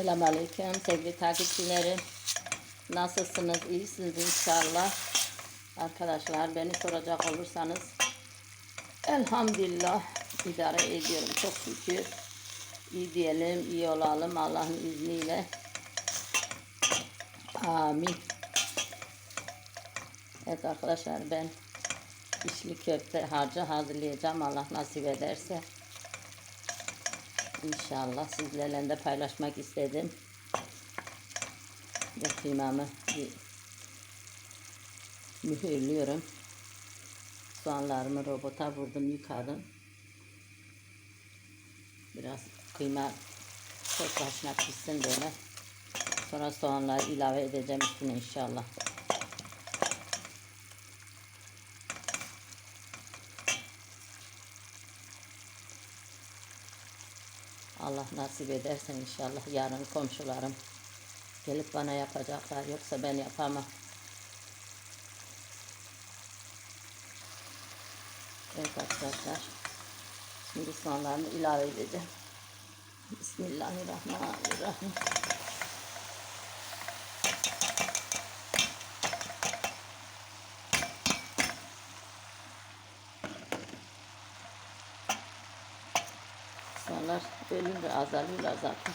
Selamünaleyküm sevgili takipçilerim. Nasılsınız? İyisiniz inşallah. Arkadaşlar beni soracak olursanız elhamdülillah idare ediyorum. Çok şükür. İyi diyelim, iyi olalım Allah'ın izniyle. Amin. Evet arkadaşlar ben içli köfte harcı hazırlayacağım Allah nasip ederse. İnşallah sizlerle de paylaşmak istedim. Ve kıymamı mühürlüyorum. Soğanlarımı robota vurdum, yıkadım. Biraz kıyma çok başına pişsin böyle. Sonra soğanları ilave edeceğim üstüne inşallah. Allah nasip edersen inşallah yarın komşularım gelip bana yapacaklar yoksa ben yapamam. Evet arkadaşlar. Şimdi soğanlarını ilave edeceğim. Bismillahirrahmanirrahim. Soğanlar ölünce azalıyorlar zaten.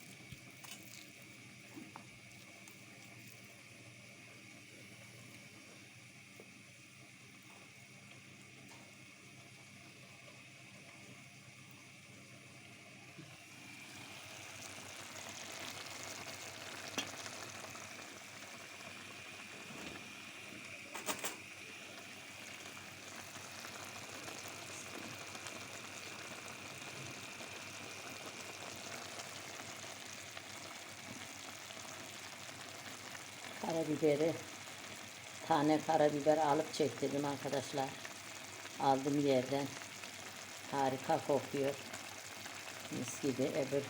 Karabiberi tane karabiber alıp çektirdim arkadaşlar. Aldım yerden. Harika kokuyor. Mis gibi öbür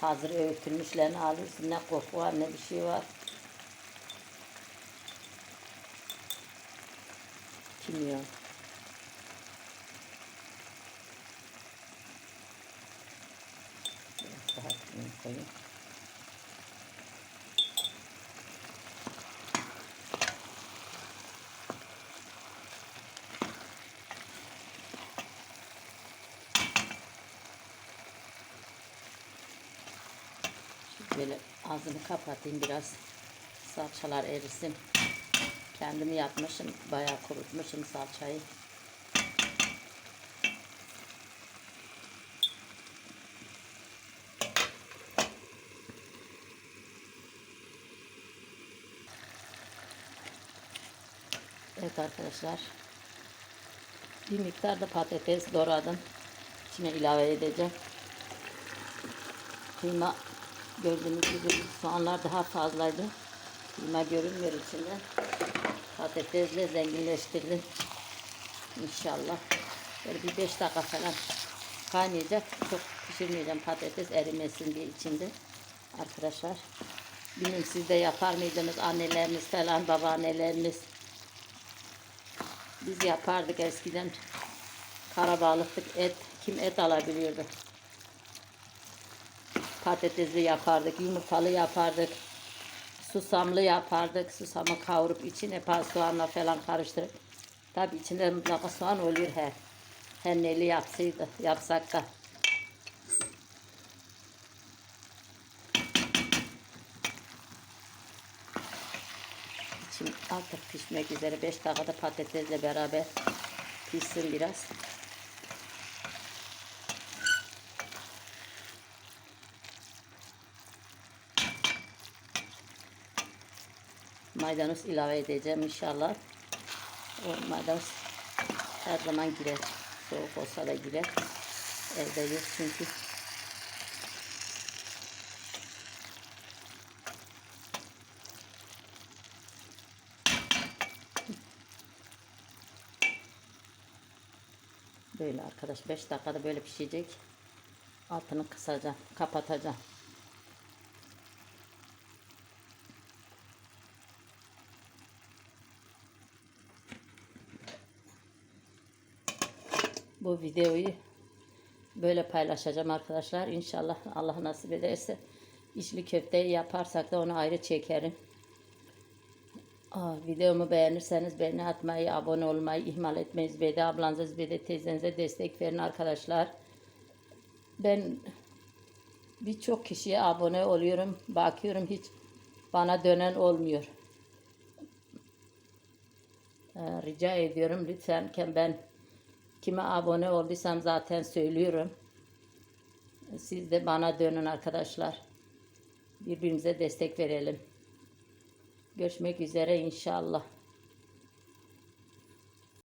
hazır öğütülmüşlerini alıyorsun. Ne koku var ne bir şey var. Kimyon. Daha koyayım. Böyle ağzını kapatayım biraz salçalar erisin. Kendim yapmışım. Bayağı kurutmuşum salçayı. Evet arkadaşlar. Bir miktar da patates doğradım. İçine ilave edeceğim. Kıyma gördüğünüz gibi soğanlar daha fazlaydı. Kıyma görünmüyor içinde. Patatesle zenginleştirdim. İnşallah. Böyle bir 5 dakika falan kaynayacak. Çok pişirmeyeceğim patates erimesin diye içinde. Arkadaşlar. Bilmiyorum siz de yapar mıydınız anneleriniz falan babaanneleriniz. Biz yapardık eskiden. Karabalıklık et. Kim et alabiliyordu? Patatesli yapardık, yumurtalı yapardık. Susamlı yapardık. Susamı kavurup içine soğanla falan karıştırıp. Tabi içinde mutlaka soğan oluyor her. Her neli yapsaydı, yapsak da. İçim artık pişmek üzere. 5 dakikada patatesle beraber pişsin biraz. Maydanoz ilave edeceğim inşallah. O maydanoz her zaman girer. Soğuk olsa da girer. Evde yok çünkü. Böyle arkadaş 5 dakikada böyle pişecek. Altını kısacağım, kapatacağım. Bu videoyu böyle paylaşacağım arkadaşlar. İnşallah Allah nasip ederse içli köfteyi yaparsak da onu ayrı çekerim. Aa, videomu beğenirseniz beğeni atmayı, abone olmayı ihmal etmeyiz. Bede ablanıza, Bede teyzenize destek verin arkadaşlar. Ben birçok kişiye abone oluyorum. Bakıyorum hiç bana dönen olmuyor. Ee, rica ediyorum lütfen ben kime abone olduysam zaten söylüyorum. Siz de bana dönün arkadaşlar. Birbirimize destek verelim. Görüşmek üzere inşallah.